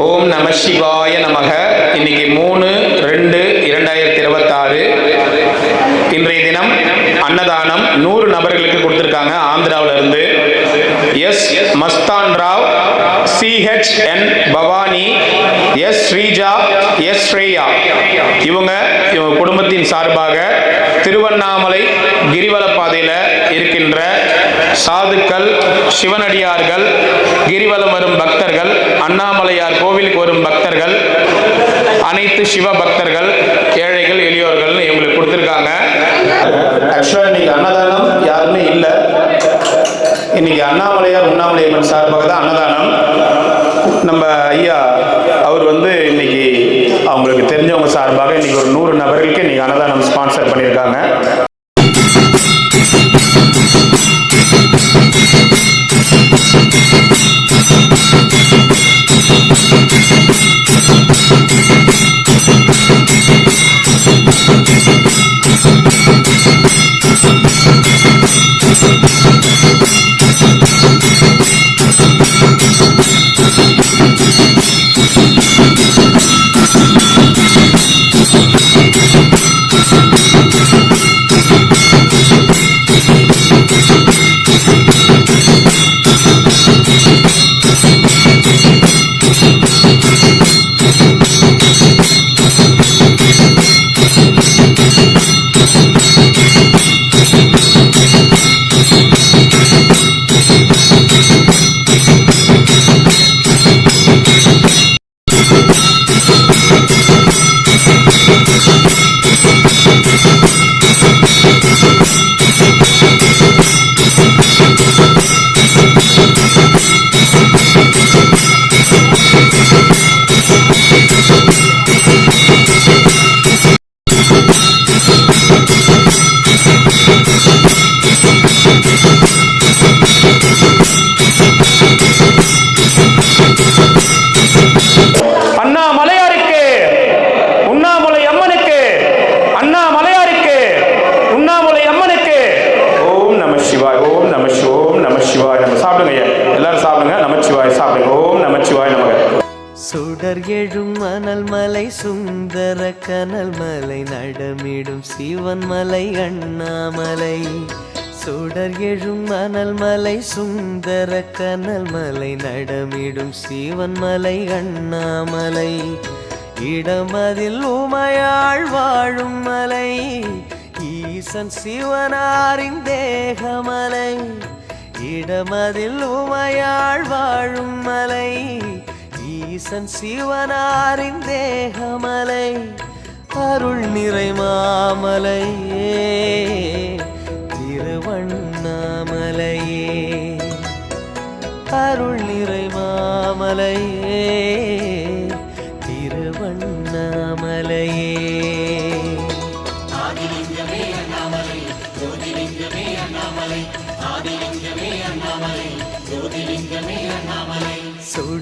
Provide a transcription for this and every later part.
ஓம் நம சிவாய நமக. இன்னைக்கு மூணு ரெண்டு இரண்டாயிரத்தி இருபத்தாறு இன்றைய தினம் அன்னதானம் நூறு நபர்களுக்கு கொடுத்துருக்காங்க ஆந்திராவிலிருந்து. S Mastan Rao CH N Bhavani S Sreeja S Shreya. இவங்க இவங்க குடும்பத்தின் சார்பாக திருவண்ணாமலை கிரிவல பாதையில் இருக்கின்ற சாதுக்கள் சிவனடியார்கள் கிரிவலம் வரும் பக்தர்கள் அண்ணாமலையார் கோவிலுக்கு வரும் பக்தர்கள் அனைத்து சிவ பக்தர்கள் ஏழைகள் எளியோர்கள்னு இவங்களுக்கு கொடுத்துருக்காங்க. ஆக்சுவலாக இன்னைக்கு அன்னதானம் யாருமே இல்லை. இன்னைக்கு அண்ணாமலையார் உண்ணாமலையம்மன் சார்பாக தான் அன்னதானம். நம்ம ஐயா அவர் வந்து இன்னைக்கு அவங்களுக்கு தெரிஞ்சவங்க சார்பாக இன்னைக்கு ஒரு நூறு நபர்களுக்கு இன்னைக்கு அன்னதானம் ஸ்பான்சர் பண்ணியிருக்காங்க. சுடர் எழும் மணல் மலை சுந்தர கனல் மலை நடமிடும் சிவன் மலை அண்ணாமலை. சுடர் எழும் மணல் மலை சுந்தர கனல் மலை நடமிடும் சிவன் மலை அண்ணாமலை. இடமதில் உமையாள் வாழும் மலை ஈசன் சிவனாரின் தேகமலை. இடமதில் உமையாள் வாழும் மலை ஈசன் சிவனாரின் தேகமலை அருள் நிறை மாமலையே திருவண்ணாமலையே. அருள் நிறை மாமலையே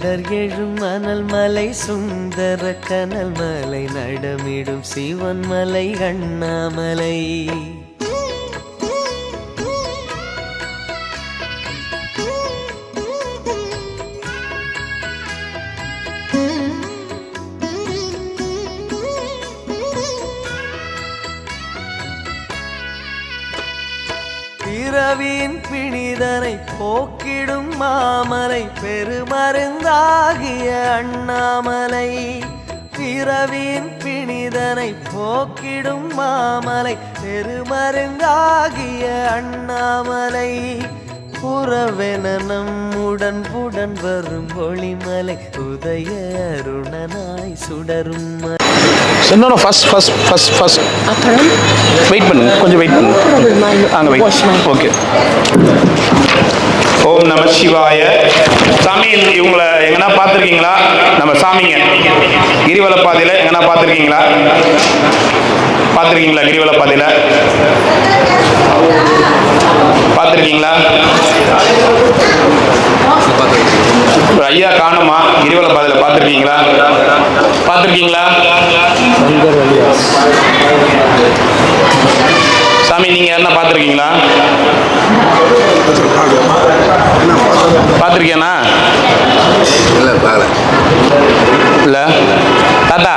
சுடர் எழும் அனல் மலை சுந்தர கனல் மலை நடமிடும் சிவன் மலை அண்ணாமலை பிறவியின் பிணிதனை போக்கிடும் மாமலை பெருமருந்தாகிய அண்ணாமலை பிறவியின் பிணிதனை போக்கிடும் மாமலை பெருமருந்தாகிய அண்ணாமலை புறவென நம்முடன் வரும் ஒளிமலை உதய அருணனாய் சுடரும் மலை. இன்னொன்று ஃபர்ஸ்ட் ஃபர்ஸ்ட் ஃபர்ஸ்ட் ஃபர்ஸ்ட் அப்புறம்? வெயிட் பண்ணுங்க கொஞ்சம் வெயிட் பண்ணுங்க. அங்கே வெயிட் ஓகே ஓம் நம சிவாய. சாமி இவங்களை எங்கன்னா பார்த்துருக்கீங்களா? நம்ம சாமிங்க. கிரிவல பாதையில் எங்கன்னா பார்த்துருக்கீங்களா? பார்த்துருக்கீங்களா கிரிவல பாதையில்? பார்த்துருக்கீங்களா? ஐயா காணுமா? கிரிவல பாதையில் பார்த்துருக்கீங்களா? பார்த்துருக்கீங்களா? சாமி நீங்கள் என்ன பார்த்துருக்கீங்களா? பார்த்துருக்கியாண்ணா? இல்லை பார்க்கல. இல்லை. தாத்தா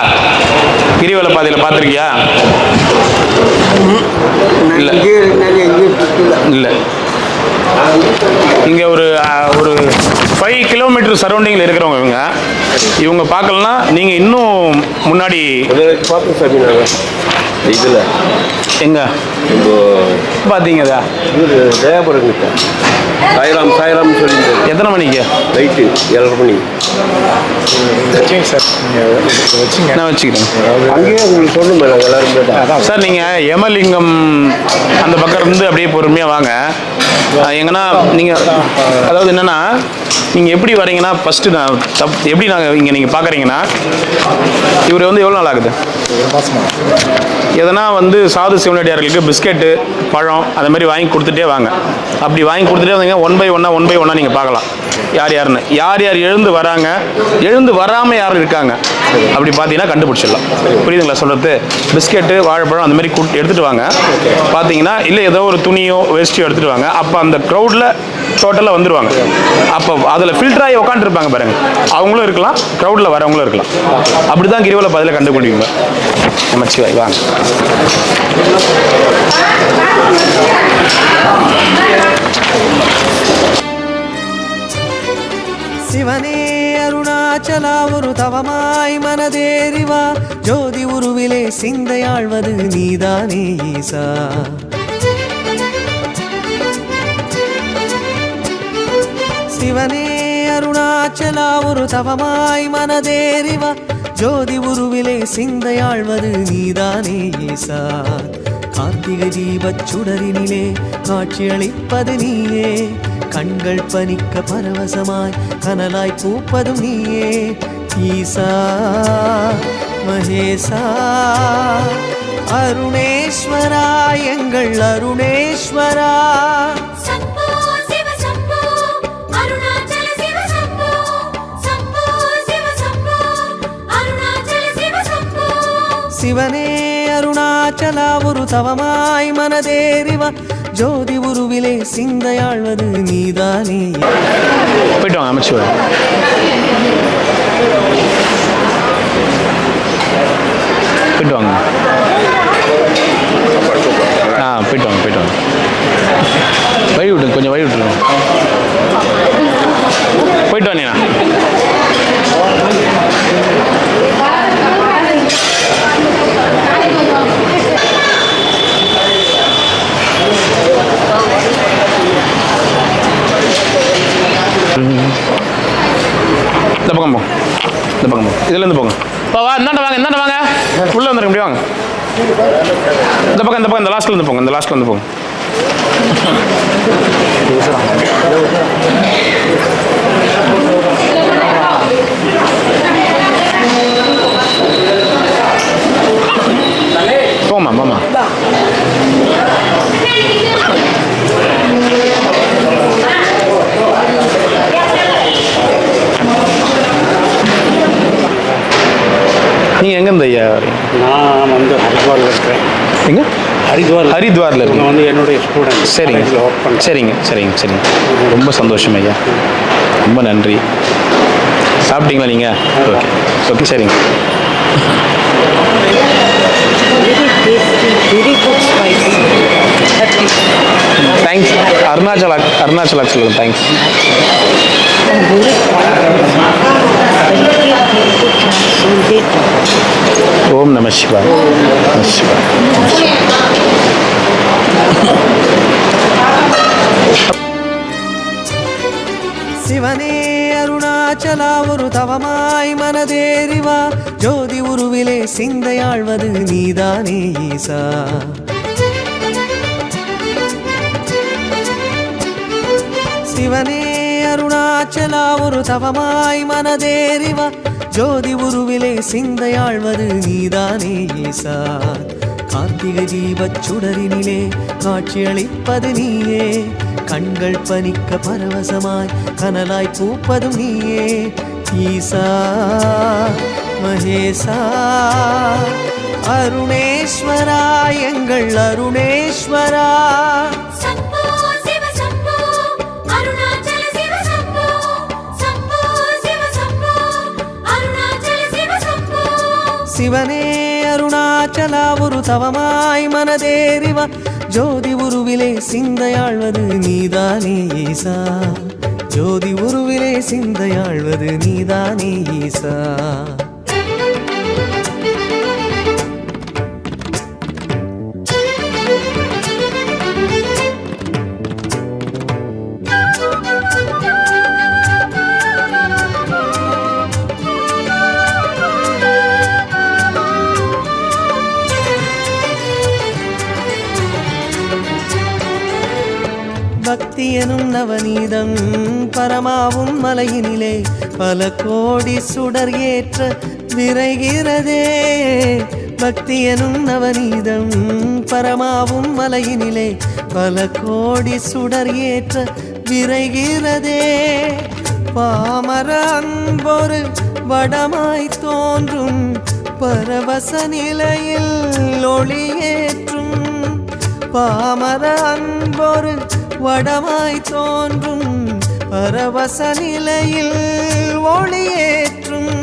கிரிவல பாதையில் பார்த்துருக்கியா? இல்லை இல்லை. இங்கே ஒரு ஒரு ஃபைவ் கிலோமீட்டர் சரௌண்டிங்கில் இருக்கிறவங்க இவங்க. இவங்க பார்க்கலனா நீங்கள் இன்னும் முன்னாடி இதில் எங்க? நம்ம பார்த்தீங்க அதை இவர் தயாபுரம் கிட்ட சாய்ராம் சாய்ராம் சொல்லியிருந்தாரு எத்தனை மணிக்கு? நைட்டு ஏழரை மணி. வச்சுங்க சார். நீங்கள் வச்சுங்க நான் வச்சுக்கிறேன். அங்கேயே உங்களுக்கு சொல்லணுமே நாங்கள் எல்லாரும் சார் நீங்கள் யமலிங்கம் அந்த பக்கம் இருந்து அப்படியே பொறுமையாக வாங்க. எங்கன்னா நீங்கள் அதாவது என்னென்னா நீங்கள் எப்படி வரீங்கன்னா ஃபஸ்ட்டு நான் தப் எப்படி நாங்கள் இங்கே நீங்கள் பார்க்குறீங்கன்னா இவர் வந்து எவ்வளோ நாள் ஆகுது? எதனா வந்து சாது சிவனடியார்களுக்கு பிஸ்கெட்டு பழம் அந்த மாதிரி வாங்கி கொடுத்துட்டே வாங்க. அப்படி வாங்கி கொடுத்துட்டே வந்தீங்க ஒன் பை ஒன்னாக ஒன் பை ஒன்னாக நீங்கள் பார்க்கலாம். யார் யாருன்னு? யார் யார் எழுந்து வராங்க? எழுந்து வராமல் யார் இருக்காங்க? அப்படி பார்த்தீங்கன்னா கண்டுபிடிச்சிடலாம். புரியுதுங்களா சொல்கிறது பிஸ்கெட்டு வாழைப்பழம் அந்த மாதிரி எடுத்துகிட்டு வாங்க. பார்த்தீங்கன்னா இல்லை ஏதோ ஒரு துணியோ வேஸ்ட்டியோ எடுத்துகிட்டு வாங்க. அப்போ அந்த க்ரௌடில் டோட்டலாக வந்துடுவாங்க அப்போ அதில் ஃபில்டர் ஆகி உட்காந்துருப்பாங்க பாருங்க. அவங்களும் இருக்கலாம் க்ரௌடில் வரவங்களும் இருக்கலாம். அப்படி தான் கிரிவலை பதில கண்டுபிடிக்குங்க நமச்சிவாய் வாங்க. சிவனே அருணாச்சலா ஒரு தவமாய் மனதேறிவா. ஜோதி உருவிலே சிந்தையாழ்வது நீதானே ஈசா. சிவனே அருணாச்சலா ஒரு தவமாய் மனதேறிவா. ஜோதி உருவிலே சிந்தையாழ்வது நீதானே ஈசா. கார்த்திகை தீபச் சுடரினிலே காட்சியளிப்பது நீயே. கண்கள் பனிக்க பரவசமாய் கனலாய் பூப்பதும் நீயே. ஈசா மகேசா அருணேஸ்வரா எங்கள் அருணேஸ்வரா. சிவனே அருணாச்சலா ஒரு தவமாய் மனதேறிவா. ஜோதி உருவிலே சிந்தையாழ்வது நீதானே. போயிட்டு வாங்க அமைச்சுவாய் போயிட்டு வாங்க. ஆ போயிட்டு வாங்க போயிட்டு வாங்க. வழி விட்டுங்க கொஞ்சம் வழி விட்டுருங்க போயிட்டு வாண்ணா இந்த பக்கம் போ இந்த பக்கம் போ இதுலேருந்து போங்க வா வா இந்தாண்ட வாங்க இந்தாண்ட வாங்க உள்ளே வந்துருங்க இப்படி வாங்க இந்த பக்கம் இந்த பக்கம் இந்த லாஸ்ட்ல இருந்து போங்க இந்த லாஸ்ட்ல இருந்து போங்க போமா போமா நீங்கள் எங்கேருந்து ஐயா வரீங்க? நான் வந்து ஹரித்வாரில் இருக்கிறேன் எங்க? ஹரித்வார் ஹரித்வாரில் இருக்கு வந்து என்னுடைய ஸ்டூடெண்ட் சரிங்க. சரிங்க சரிங்க சரிங்க. ரொம்ப சந்தோஷம் ஐயா. ரொம்ப நன்றி. சாப்பிட்டீங்களா நீங்கள் ஓகே ஓகே சரிங்க. தேங்க்ஸ் அருணாச்சலா அருணாச்சலா சொல்லுங்கள் தேங்க்ஸ் ஓம் நம சிவாய். நம சிவாய். சிவனே அருணாச்சலா ஒரு தவமாய் மனதேறிவா. ஜோதி உருவிலே சிந்தையாழ்வது நீதானே ஈசா. சிவனே அருணாச்சலா ஒரு தவமாய் மனதேறிவா. ஜோதி உருவிலே சிந்தையாழ்வது நீதானே ஈசா. கார்த்திகை தீபச் சுடரினிலே காட்சியளிப்பது நீயே. கண்கள் பனிக்க பரவசமாய் கனலாய் பூப்பதும் நீயே. ஈசா மகேசா. அருணேஸ்வரா எங்கள் அருணேஸ்வரா. சிவனே அருணாச்சல ஒரு தவமாய் மனதேறிவா. ஜோதி உருவிலே சிந்தையாழ்வது நீதானே ஈசா. ஜோதி உருவிலே சிந்தையாழ்வது நீதானே ஈசா. எனும் நவநீதம் பரமாவும் மலையினிலே பல கோடி சுடர் ஏற்ற விரைகிறதே. பக்தி எனும் நவநீதம் பரமாவும் மலையினிலே பல கோடி சுடர் ஏற்ற விரைகிறதே. பாமர அன்பொரு வடமாய் தோன்றும் பரவச நிலையில் ஒளியேற்றும் பாமர அன்பொரு வடமாய் தோன்றும் பரவச நிலையில் ஒளியேற்றும்.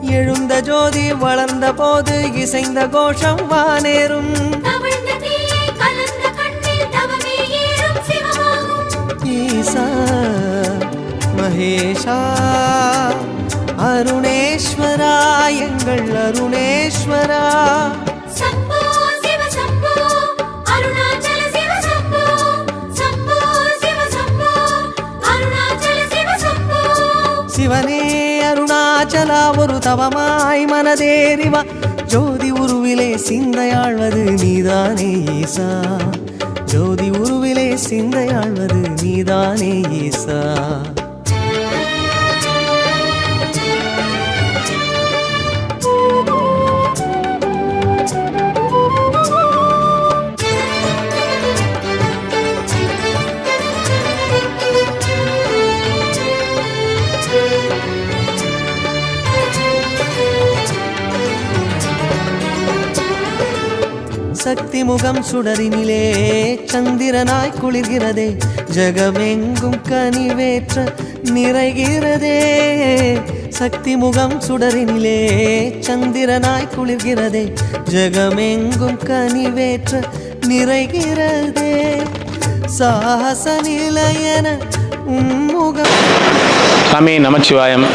எழுந்த ஜோதி வளர்ந்த போது இசைந்த கோஷம் வானேறும். ஈசா மகேஷா அருணேஸ்வரா எங்கள் அருணேஸ்வரா. அருணாச்சலா ஒரு தவமாய் மனதேறிவா. ஜோதி உருவிலே சிந்தையாழ்வது நீதானே ஈசா. ஜோதி உருவிலே சிந்தையாழ்வது நீதானே ஈசா. சக்தி முகம் சுடரினிலே சந்திரனாய் குளிர்கிறதே ஜகமெங்கும் கனிவேற்ற நிறைகிறதே. சக்தி முகம் சுடரினிலே சந்திரனாய் குளிர்கிறதே ஜகமெங்கும் கனிவேற்ற நிறைகிறதே. சாகச நிலையன உம்முகம். சாமி நமச்சிவாயம்.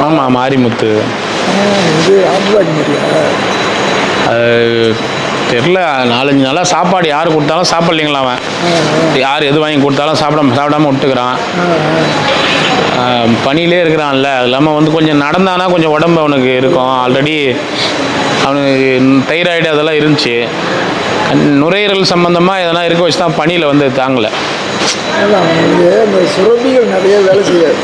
ஆமாம் மாரிமுத்து. இது மாதிரியா அது தெரில நாலஞ்சு நாளாக சாப்பாடு யார் கொடுத்தாலும் சாப்பிட்லீங்களா அவன். யார் எது வாங்கி கொடுத்தாலும் சாப்பிடாம சாப்பிடாம விட்டுக்கிறான். பனியிலே இருக்கிறான்ல அது இல்லாமல் வந்து கொஞ்சம் நடந்தானா கொஞ்சம் உடம்பு அவனுக்கு இருக்கும். ஆல்ரெடி அவனுக்கு தைராய்டு அதெல்லாம் இருந்துச்சு. நுரையீரல் சம்மந்தமாக எதனா இருக்க வச்சு தான் பனியில் வந்து தாங்கலை. அதான் இந்த சுரபிகள் நிறைய வேலை செய்யாது.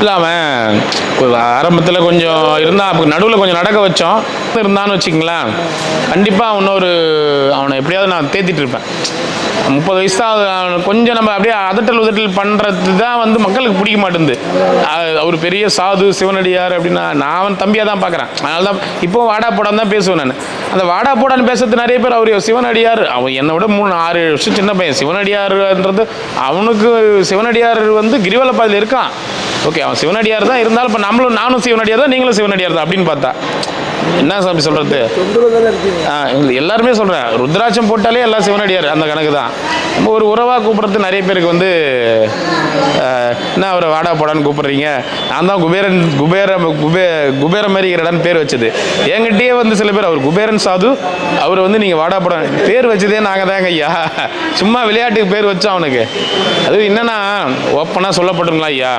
இல்லை அவன் ஆரம்பத்தில் கொஞ்சம் இருந்தால் அப்போ நடுவில் கொஞ்சம் நடக்க வச்சோம். இருந்தான்னு வச்சுங்களேன் கண்டிப்பாக இன்னொரு அவனை எப்படியாவது நான் தேத்திட்டு இருப்பேன். முப்பது வயசு தான் கொஞ்சம் நம்ம அப்படியே அதட்டல் உதட்டல் பண்ணுறது தான் வந்து மக்களுக்கு பிடிக்க மாட்டேங்குது. அவர் பெரிய சாது சிவனடியார் அப்படின்னா நான் அவன் தம்பியாக தான் பார்க்குறேன் அதனால தான் இப்போ வாடா போடான்னு தான் பேசுவேன் நான். அந்த வாடா போடான்னு பேசுறது நிறைய பேர். அவர் சிவனடியார். அவன் என்னை விட மூணு ஆறு ஏழு வருஷம் சின்ன பையன். சிவனடியார்ன்றது அவனுக்கு சிவனடியார் வந்து கிரிவலப்பாதையில் இருக்கான். ஓகே அவன் சிவனடியார் தான் இருந்தாலும் இப்போ நம்மளும் நானும் சிவனடியார் தான் நீங்களும் சிவனடியார் தான் அப்படின்னு பார்த்தா என்ன சாமி சொல்கிறது ஆ, எல்லாருமே சொல்கிறேன் ருத்ராட்சம் போட்டாலே எல்லாம் சிவனடியார் அந்த கணக்கு தான். நம்ம ஒரு உறவாக கூப்பிட்றது நிறைய பேருக்கு வந்து என்ன அவரை வாடா போடான்னு கூப்பிடுறீங்க? நான் தான் குபேரன் குபேர குபே குபேர மாதிரி இருக்கிறடான்னு பேர் வச்சது. என்கிட்டயே வந்து சில பேர் அவர் குபேரன் சாது அவர் வந்து நீங்கள் வாடா போட பேர் வச்சதே நாங்கள் தாங்க ஐயா. சும்மா விளையாட்டுக்கு பேர் வச்சோம் அவனுக்கு. அது என்னன்னா ஓப்பனாக சொல்லப்பட்டுங்களா ஐயா.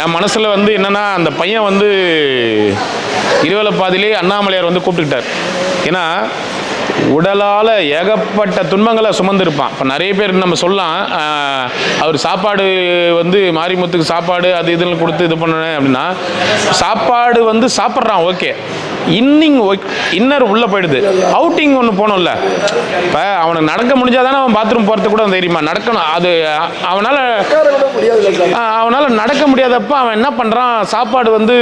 என் மனசில் வந்து என்னன்னா அந்த பையன் வந்து இருவலப்பாதிலே அண்ணாமலையார் வந்து கூப்பிட்டுக்கிட்டார். ஏன்னா உடலால் ஏகப்பட்ட துன்பங்களை சுமந்திருப்பான். இப்போ நிறைய பேர் நம்ம சொல்லலாம் அவர் சாப்பாடு வந்து மாரிமுத்துக்கு சாப்பாடு அது இதுன்னு கொடுத்து இது பண்ணணும் அப்படின்னா சாப்பாடு வந்து சாப்பிட்றான் ஓகே. இன்னிங் இன்னர் உள்ளே போயிடுது. அவுட்டிங் ஒன்று போகணும்ல இப்போ அவனுக்கு நடக்க முடிஞ்சாதானே அவன் பாத்ரூம் போகிறதுக்கு கூட தெரியுமா நடக்கணும். அது அவனால் அவனால் நடக்க முடியாதப்ப அவன் என்ன பண்ணுறான் சாப்பாடு வந்து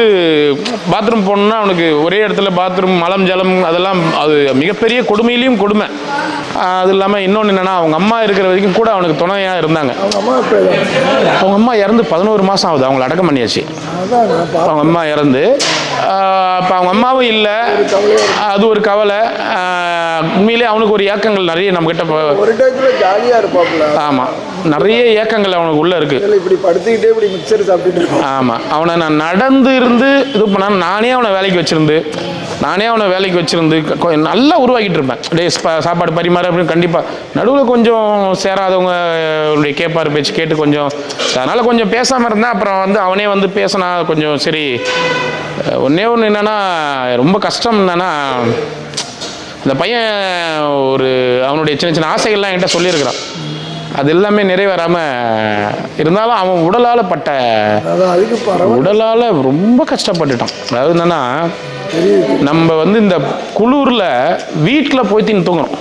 பாத்ரூம் போகணுன்னா அவனுக்கு ஒரே இடத்துல பாத்ரூம் மலம் ஜலம் அதெல்லாம் அது மிகப்பெரிய கொடுமையிலையும் கொடுமை. அது இல்லாமல் இன்னொன்று என்னென்னா அவங்க அம்மா இருக்கிற வரைக்கும் கூட அவனுக்கு துணையாக இருந்தாங்க. அவங்க அம்மா இறந்து பதினோரு மாதம் ஆகுது. அவங்கள அடக்கம் பண்ணியாச்சு. அவங்க அம்மா இறந்து இப்போ அவங்க அம்மாவும் இல்லை. அது ஒரு கவலை. உண்மையிலே அவனுக்கு ஒரு ஏக்கங்கள் நிறைய நம்மக்கிட்ட ஜாலியா இருப்பாப்புல ஆமாம் நிறைய ஏக்கங்கள் அவனுக்கு உள்ளே இருக்குது இதுல இப்படி படுத்துக்கிட்டே இப்படி மிக்சர் சாப்பிட்டுட்டு ஆமாம் அவனை நான் நடந்து இருந்து இது பண்ண நானே அவனை வேலைக்கு வச்சிருந்து நானே அவனை வேலைக்கு வச்சிருந்து நல்லா உருவாக்கிட்டு இருப்பேன். டே சாப்பாடு பரிமாற அப்படின்னு கண்டிப்பாக நடுவில் கொஞ்சம் சேராதவங்க அவருடைய கேட்பார் பேச்சு கேட்டு கொஞ்சம் அதனால் கொஞ்சம் பேசாமல் இருந்தேன் அப்புறம் வந்து அவனே வந்து பேசினா கொஞ்சம் சரி ஒன்றே ஒன்று என்னென்னா ரொம்ப கஷ்டம் என்னன்னா இந்த பையன் ஒரு அவனுடைய சின்ன சின்ன ஆசைகள்லாம் என்கிட்ட சொல்லியிருக்கிறான். அது எல்லாமே நிறைவேறாமல் இருந்தாலும் அவன் உடலால் பட்ட உடலால் ரொம்ப கஷ்டப்பட்டுட்டான். அதாவது என்னன்னா நம்ம வந்து இந்த குளிரில் வீட்டில் போய் தின்னு தூங்குறோம்.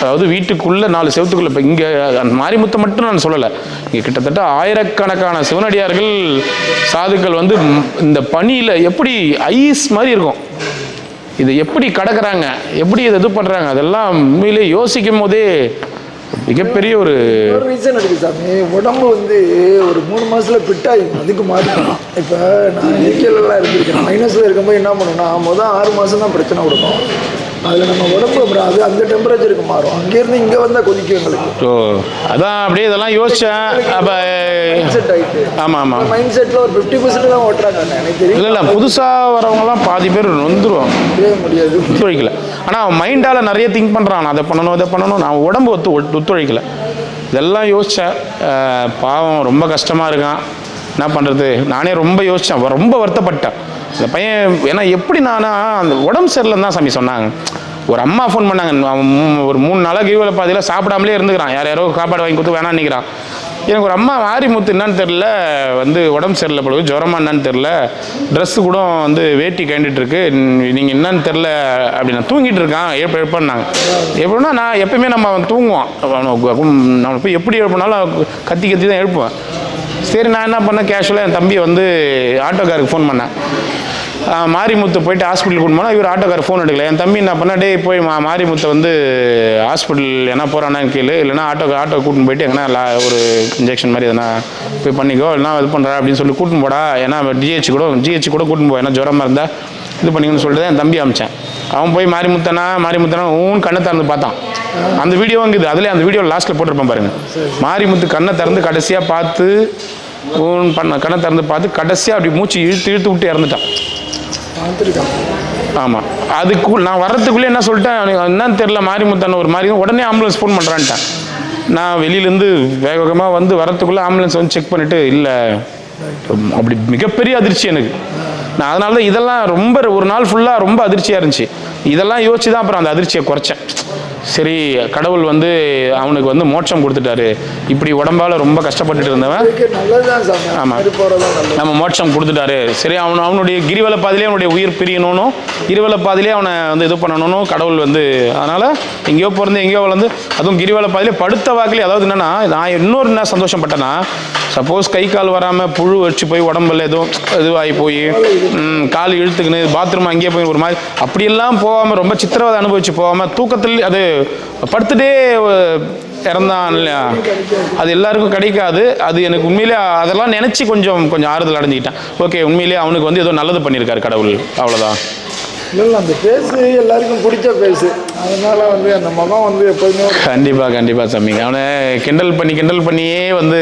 அதாவது வீட்டுக்குள்ளே நாலு செவத்துக்குள்ளே இப்போ இங்கே அந்த மாரிமுத்தை மட்டும் நான் சொல்லலை. இங்கே கிட்டத்தட்ட ஆயிரக்கணக்கான சிவனடியார்கள் சாதுக்கள் வந்து இந்த பனியில் எப்படி ஐஸ் மாதிரி இருக்கும். இது எப்படி கடக்குறாங்க எப்படி இதை இது பண்ணுறாங்க அதெல்லாம் உண்மையிலே யோசிக்கும் போதே மிகப்பெரிய ஒரு ஒரு ரீசன் இருக்கு சாமி. உடம்பு வந்து ஒரு மூணு மாசத்துல ஃபிட் அதுக்கு மாறிக்கணும் இப்போ நான் இயற்கையிலலாம் இருந்திருக்கேன். மைனஸில் இருக்கும்போது என்ன பண்ணுன்னா மொதல் ஆறு மாதம் தான் பிரச்சனை கொடுக்கும். அதில் நம்ம உடம்பு அப்புறம் அது அந்த டெம்பரேச்சருக்கு மாறும். அங்கேருந்து இங்கே வந்தால் கொதிக்கும் எங்களுக்கு. ஓ அதான் அப்படியே இதெல்லாம் யோசித்தேன் அப்போ மைண்ட் செட் ஆகிட்டு ஆமாம் ஆமாம் மைண்ட் செட்டில் ஒரு ஃபிஃப்டி பர்சன்ட் தான் ஓட்டுறாங்க. எனக்கு தெரியும். இல்லை இல்லை புதுசாக வரவங்கலாம் பாதி பேர் நொந்துருவாங்க முடியவே முடியாது. ஒத்துழைக்கல. ஆனால் மைண்டால் நிறைய திங்க் பண்ணுறான் நான் அதை பண்ணணும் இதை பண்ணணும். நான் உடம்பு ஒத்து ஒத்து- ஒத்துழைக்கல. இதெல்லாம் யோசித்தேன் பாவம் ரொம்ப கஷ்டமாக இருக்கான். என்ன பண்ணுறது நானே ரொம்ப யோசித்தேன் ரொம்ப வருத்தப்பட்டேன். இந்த பையன் ஏன்னா எப்படி நானா அந்த உடம்பு சரியில்லைன்னு தான் சாமி சொன்னாங்க. ஒரு அம்மா ஃபோன் பண்ணாங்க அவன் மூ- ஒரு மூணு நாளாக கிரிவல பாதியில் சாப்பிடாமலே இருந்துக்கிறான். யார் யாரோ சாப்பாடு வாங்கி கொடுத்து வேணான்னு நிற்கிறான் எனக்கு ஒரு அம்மா ஆரிமுத்து என்னன்னு தெரில வந்து உடம்பு சரியில்லை போல ஜுரமா என்னன்னு தெரில ட்ரெஸ்ஸு கூட வந்து வேட்டி கேண்டுட்டு இருக்கு. நீங்கள் என்னன்னு தெரில அப்படி நான் தூங்கிட்டு இருக்கான். எப்போ எழுப்பினாங்க எப்படின்னா நான் எப்பயுமே நம்ம அவன் தூங்குவான். அவனை போய் எப்படி எழுப்பினாலும் கத்தி கத்தி தான் எழுப்புவேன். சரி நான் என்ன பண்ணேன்? கேஷுவலாக என் தம்பி வந்து ஆட்டோக்காருக்கு ஃபோன் பண்ணேன். மாரிமுத்து போயிட்டு ஹாஸ்பிட்டல் கொண்டு போனால் இவர் ஆட்டோக்கார் ஃபோன் எடுக்கல. என் தம்பி என்ன பண்ணா டே போய் மா மாரிமுத்தை வந்து ஹாஸ்பிட்டல் என்ன போகிறானான்னு கேளு. இல்லைனா ஆட்டோ ஆட்டோ கூட்டின்னு போயிட்டு எங்கன்னா லா ஒரு இன்ஜெக்ஷன் மாதிரி எதனா போய் பண்ணிக்கோ. இல்லைனா இது பண்ணுறா அப்படின்னு சொல்லி கூட்டின்னு போடா. ஏன்னா ஜிஹெச் கூட ஜிஹெச் கூட கூட்டின்னு போ. ஏன்னா ஜுரமாக இருந்தால் இது பண்ணிக்கணும்னு சொல்லிட்டு தான் என் தம்பி அமிச்சேன். அவன் போய் மாரிமுத்தனா மாரிமுத்தனா ஊன் கண்ணை திறந்து பார்த்தான். அந்த வீடியோ இருக்குது அதுலேயே அந்த வீடியோ லாஸ்ட்டில் போட்டிருப்பேன் பாருங்க. மாரிமுத்து கண்ணை திறந்து கடைசியாக பார்த்து ஃபோன் பண்ண கண்ணை திறந்து பார்த்து கடைசியாக அப்படி மூச்சு இழுத்து இழுத்து விட்டு இறந்துட்டான். ஆமாம் அதுக்கு நான் வர்றதுக்குள்ளே என்ன சொல்லிட்டேன்? என்னன்னு தெரில மாரிமுத்தான ஒரு மாதிரி உடனே ஆம்புலன்ஸ் ஃபோன் பண்ணுறான்ட்டேன் நான் வெளியிலேருந்து வேக வேகமாக வந்து வரத்துக்குள்ளே ஆம்புலன்ஸ் வந்து செக் பண்ணிவிட்டு இல்லை. அப்படி மிகப்பெரிய அதிர்ச்சி எனக்கு. நான் அதனால தான் இதெல்லாம் ரொம்ப ஒரு நாள் ஃபுல்லாக ரொம்ப அதிர்ச்சியாக இருந்துச்சு. இதெல்லாம் யோசிச்சு தான் அப்புறம் அந்த அதிர்ச்சியை குறைச்சேன். சரி கடவுள் வந்து அவனுக்கு வந்து மோட்சம் கொடுத்துட்டாரு. இப்படி உடம்பால் ரொம்ப கஷ்டப்பட்டுட்டு இருந்தவன். ஆமாம் நம்ம மோட்சம் கொடுத்துட்டாரு. சரி அவன் அவனுடைய கிரிவல பாதையிலே அவனுடைய உயிர் பிரியணும்னும் கிரிவல பாதையிலே அவனை வந்து இது பண்ணணும்னு கடவுள் வந்து அதனால் எங்கேயோ பிறந்து எங்கேயோ வளர்ந்து அதுவும் கிரிவல பாதையிலே படுத்த வாக்கிலே அதாவது என்னன்னா நான் இன்னொரு என்ன சந்தோஷப்பட்டேன்னா சப்போஸ் கை கால் வராமல் புழு வச்சு போய் உடம்புல எதுவும் இதுவாகி போய் கால் இழுத்துக்கின்னு பாத்ரூம் அங்கேயே போய் ஒரு மாதிரி அப்படியெல்லாம் போகாமல் ரொம்ப சித்திரவதை அனுபவிச்சு போகாமல் தூக்கத்தில் அது படுத்துட்டே இறந்தான் இல்லையா? அது எல்லாருக்கும் கிடைக்காது. அது எனக்கு உண்மையிலே அதெல்லாம் நினச்சி கொஞ்சம் கொஞ்சம் ஆறுதல் அடைஞ்சிக்கிட்டேன். ஓகே உண்மையிலேயே அவனுக்கு வந்து ஏதோ நல்லது பண்ணியிருக்காரு கடவுள். அவ்வளோதான் இல்லை அந்த பேஸு எல்லாருக்கும் பிடிச்ச பேஸு அதனால வந்து அந்த முகம் வந்து எப்போதுமே கண்டிப்பாக கண்டிப்பாக சாமிங்க அவனை கிண்டல் பண்ணி கிண்டல் பண்ணியே வந்து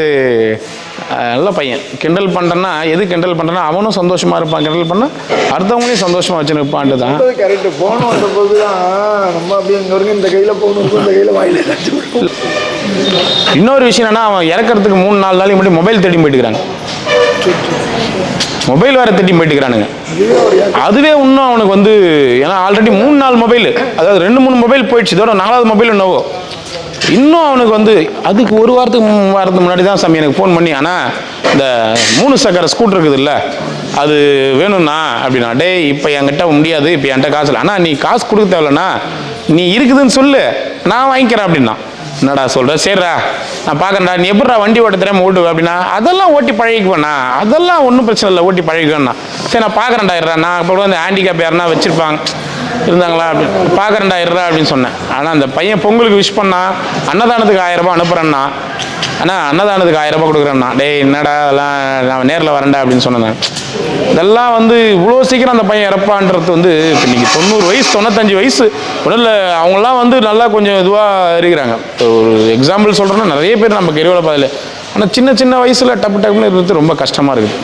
நல்ல பையன். கிண்டல் பண்ணுறேன்னா எது கிண்டல் பண்ணுறேன்னா அவனும் சந்தோஷமாக இருப்பான். கிண்டல் பண்ணால் அடுத்தவங்களையும் சந்தோஷமாக வச்சு நிற்பான்ட்டு தான் கரெக்டு ஃபோன் வந்தபோது தான் நம்ம அப்படியே இங்கே வரைக்கும் இந்த கையில் இருக்கும் இந்த கையில் வாயில். இன்னொரு விஷயம் என்னன்னா அவன் இறக்கறதுக்கு மூணு நாலு நாளைக்கு முன்னாடி மொபைல் தேடி போயிட்டுக்கிறாங்க. மொபைல் வேறு தேடி போயிட்டுக்கிறானுங்க. அதுவே இன்னும் அவனுக்கு வந்து ஏன்னா ஆல்ரெடி மூணு நாலு மொபைல் அதாவது ரெண்டு மூணு மொபைல் போயிடுச்சு. இதோட நாலாவது மொபைல் என்னவோ? இன்னும் அவனுக்கு வந்து அதுக்கு ஒரு வாரத்துக்கு மூணு வாரத்துக்கு முன்னாடி தான் சாமி எனக்கு ஃபோன் பண்ணி ஆனால் இந்த மூணு சக்கர ஸ்கூட்டர் இருக்குது இல்லை அது வேணும்ண்ணா அப்படின்னா டேய் இப்போ என்கிட்ட முடியாது இப்போ என்கிட்ட காசு இல்லை. ஆனால் நீ காசு கொடுக்க தேவையில்லண்ணா நீ இருக்குதுன்னு சொல்லு நான் வாங்கிக்கிறேன் அப்படின்னா. என்னடா சொல்கிற சரிடா நான் பார்க்கறேன்டா நீ எப்படா வண்டி ஓட்ட தெரியாம ஓட்டுவ அப்படின்னா அதெல்லாம் ஓட்டி பழகிக்குவேண்ணா அதெல்லாம் ஒன்றும் பிரச்சனை இல்லை ஓட்டி பழகிக்குவேண்ணா சரி நான் பார்க்குறேன்டா இருடா நான் அப்புறம் வந்து ஹேண்டிகேப் யாருன்னா வச்சுருப்பாங்க. இருந்தாங்களா அப்படின்னு பார்க்குறேன்டா இருடா அப்படின்னு சொன்னேன். ஆனால் அந்த பையன் பொங்கலுக்கு விஷ் பண்ணா அன்னதானத்துக்கு ஆயிரம் ரூபாய் ஆனால் அன்னதானத்துக்கு ஆயிரம் ரூபாய் கொடுக்குறேண்ணா டேய் என்னடா அதெல்லாம் நான் நேரில் வரேன்டா அப்படின்னு சொன்னேன் இதெல்லாம் வந்து இவ்வளோ சீக்கிரம் அந்த பையன் இறப்பான்றது வந்து இப்போ இன்னைக்கு தொண்ணூறு வயசு தொண்ணூத்தஞ்சு வயசு உடல்ல அவங்களாம் வந்து நல்லா கொஞ்சம் இதுவாக இருக்கிறாங்க. இப்போ ஒரு எக்ஸாம்பிள் சொல்கிறேன்னா நிறைய பேர் நம்ம கெருவில் பதில் ஆனால் சின்ன சின்ன வயசில் டப்பு டப்புன்னு இருக்கிறது ரொம்ப கஷ்டமாக இருக்குது.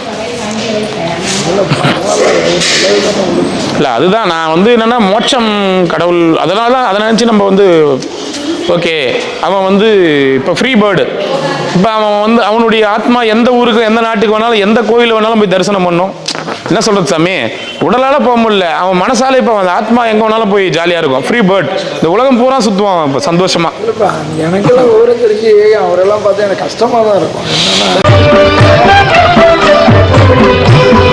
இல்லை அதுதான். நான் வந்து என்னென்னா மோட்சம் கடவுள் அதனால தான் அதை நினச்சி நம்ம வந்து ஓகே அவன் வந்து இப்போ ஃப்ரீ பேர்டு இப்போ அவன் வந்து அவனுடைய ஆத்மா எந்த ஊருக்கு எந்த நாட்டுக்கு வேணாலும் எந்த கோயில் வேணாலும் போய் தரிசனம் பண்ணும். என்ன சொல்கிறது சாமி? உடலால் போக முடியல. அவன் மனசால இப்போ அந்த ஆத்மா எங்கே வேணாலும் போய் ஜாலியாக இருக்கும். ஃப்ரீ பேர்ட் இந்த உலகம் பூரா சுற்றுவான் இப்போ சந்தோஷமாக எனக்கு எனக்கெல்லாம் விவரம் தெரிஞ்சு அவரெல்லாம் பார்த்தா எனக்கு கஷ்டமாக தான் இருக்கும். என்னன்னா